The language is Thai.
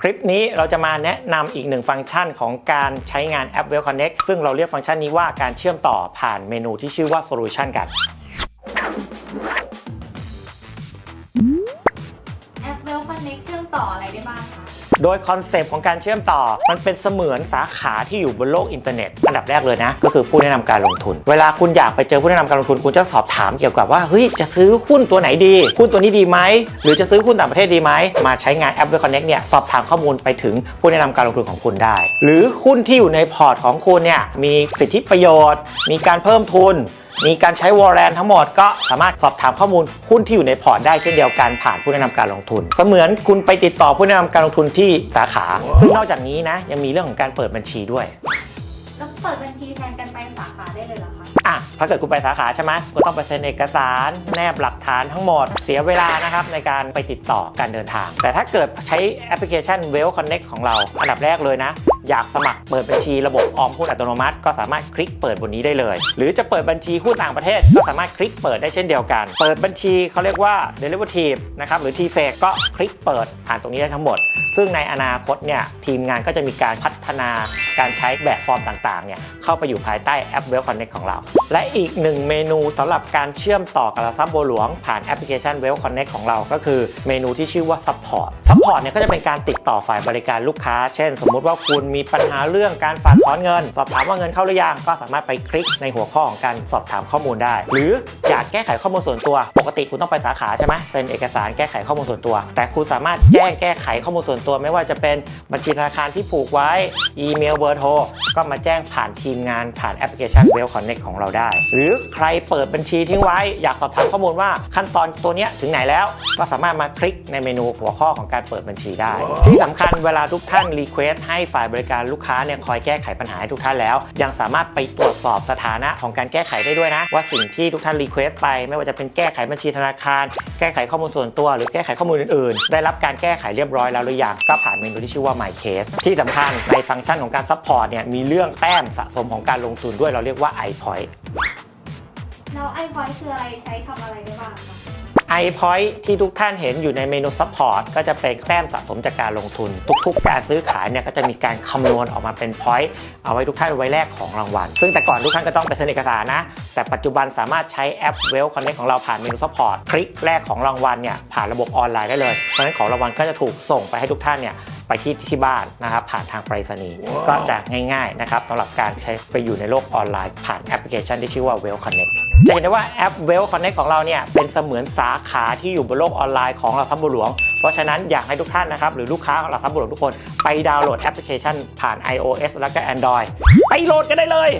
คลิปนี้เราจะมาแนะนำอีกหนึ่งฟังก์ชันของการใช้งานแอป Well Connect ซึ่งเราเรียกฟังก์ชันนี้ว่าการเชื่อมต่อผ่านเมนูที่ชื่อว่า Solution กัน คอนเน็กเชื่อมต่ออะไรได้บ้างคะ โดยคอนเซปต์ของการเชื่อมต่อ มันเป็นเสมือนสาขาที่อยู่บนโลกอินเทอร์เน็ต อันดับแรกเลยนะ ก็คือผู้แนะนำการลงทุน เวลาคุณอยากไปเจอผู้แนะนำการลงทุน คุณจะสอบถามเกี่ยวกับว่า เฮ้ย จะซื้อหุ้นตัวไหนดี หุ้นตัวนี้ดีไหม หรือจะซื้อหุ้นต่างประเทศดีไหม มาใช้งานแอป Well Connect เนี่ย สอบถามข้อมูลไปถึงผู้แนะนำการลงทุนของคุณได้ หรือหุ้นที่อยู่ในพอร์ตของคุณเนี่ย มีสิทธิประโยชน์ มีการเพิ่มทุน มีการใช้วอลเลนทั้งหมดก็สามารถสอบถามข้อมูลหุ้นที่อยู่ในพอร์ตได้เช่นเดียวกันผ่านผู้แนะนำการลงทุน เสมือนคุณไปติดต่อผู้แนะนำการลงทุนที่สาขา ซึ่งนอกจากนี้นะยังมีเรื่องของการเปิดบัญชีด้วยแล้วเปิดบัญชีแทนกันไปสาขาได้เลยเหรอคะ อะ ถ้าเกิดคุณไปสาขาใช่ไหมคุณต้องไปเซ็นเอกสาร แนบหลักฐานทั้งหมด เสียเวลานะครับในการไปติดต่อการเดินทาง แต่ถ้าเกิดใช้แอปพลิเคชัน Well Connect ของเรา อันดับแรกเลยนะ อยากสมัครเปิดบัญชีระบบออมหุ้นอัตโนมัติ ก็สามารถคลิกเปิดบนนี้ได้เลย หรือจะเปิดบัญชีหุ้นต่างประเทศ ก็สามารถคลิกเปิดได้เช่นเดียวกัน เปิดบัญชีเขาเรียกว่า derivative นะครับหรือ t f a ก็คลิกเปิดผ่านตรงนี้ได้ทั้งหมด ซึ่งในอนาคตเนี่ยทีมงานก็จะมีการพัฒนาการใช้แบบฟอร์มต่างๆเนี่ยเข้าไปอยู่ภายใต้แอป Well Connect ของเรา และอีกหนึ่งเมนูสำหรับการเชื่อมต่อกับหลักทรัพย์บัวหลวง ผ่านแอปพลิเคชัน Well Connect ของเราก็คือเมนูที่ชื่อว่า Support Support เนี่ยก็จะเป็นการติดต่อฝ่ายบริการลูกค้า เช่น สมมุติว่าคุณมีปัญหาเรื่องการฝากถอนเงิน สอบถามว่าเงินเข้าหรือยังก็สามารถไปคลิกในหัวข้อของการสอบถามข้อมูลได้ หรืออยากแก้ไขข้อมูลส่วนตัว ปกติคุณต้องไปสาขาใช่ไหมเป็นเอกสารแก้ไขข้อมูลส่วนตัว แต่คุณสามารถแจ้งแก้ไขข้อมูลส่วนตัวไม่ว่าจะเป็นบัญชีธนาคารที่ผูกไว้ อีเมลเบอร์โทร ก็มาแจ้งผ่านทีมงานผ่านแอปพลิเคชัน Well Connect ของเราได้ หรือใครเปิดบัญชีทิ้งไว้ อยากสอบถามข้อมูลว่าขั้นตอนตัวเนี้ยถึงไหนแล้ว ก็สามารถมาคลิกในเมนูหัวข้อของการเปิดบัญชีได้ ที่สำคัญเวลาทุกท่านรีเควสให้ฝ่ายบริการลูกค้าเนี่ยคอยแก้ไขปัญหาให้ทุกท่านแล้ว ยังสามารถไปตรวจสอบสถานะของการแก้ไขได้ด้วยนะ ว่าสิ่งที่ทุกท่านรีเควสไป ไม่ว่าจะเป็นแก้ไขบัญชีธนาคาร แก้ไขข้อมูลส่วนตัว หรือแก้ไขข้อมูลอื่นๆ ได้รับการแก้ไขเรียบร้อยแล้วหรือยังก็ผ่านเมนูที่ชื่อว่า My Case ที่สำคัญในฟังก์ชันของการซัพพอร์ตเนี่ยมีเรื่องแต้มสะสมของการลงทุนด้วยเราเรียกว่า iPoint แล้วไอพอยคืออะไรใช้ทำอะไรได้บ้างคะ iPoint ที่ทุกท่านเห็นอยู่ในเมนู Support ก็จะเป็นแต้มสะสมจากการลงทุน ทุกๆ การซื้อขายเนี่ยก็จะมีการคำนวณออกมาเป็น point เอาไว้ทุกท่านไว้แลกของรางวัล ซึ่งแต่ก่อนทุกท่านก็ต้องไปเซ็นเอกสารนะ แต่ปัจจุบันสามารถใช้แอป Well Connect ของเราผ่านเมนู Support คลิกแลกของรางวัลเนี่ยผ่านระบบออนไลน์ได้เลยเพราะฉะนั้นของรางวัลก็จะถูกส่งไปให้ทุกท่านเนี่ย ไปที่ที่บ้านนะครับผ่านทางไปรษณีย์ก็จะง่ายๆนะครับสำหรับการใช้ไปอยู่ในโลกออนไลน์ ผ่านแอปพลิเคชันที่ชื่อว่า Well Connect จะเห็นได้ว่าแอป Well Connect ของเราเนี่ยเป็นเสมือนสาขาที่อยู่บนโลกออนไลน์ของหลักทรัพย์บัวหลวง เพราะฉะนั้นอยากให้ทุกท่านนะครับหรือลูกค้าของหลักทรัพย์บัวหลวงทุกคนไปดาวน์โหลดแอปพลิเคชันผ่าน iOS แล้วก็ Android ไปโหลดกันได้เลย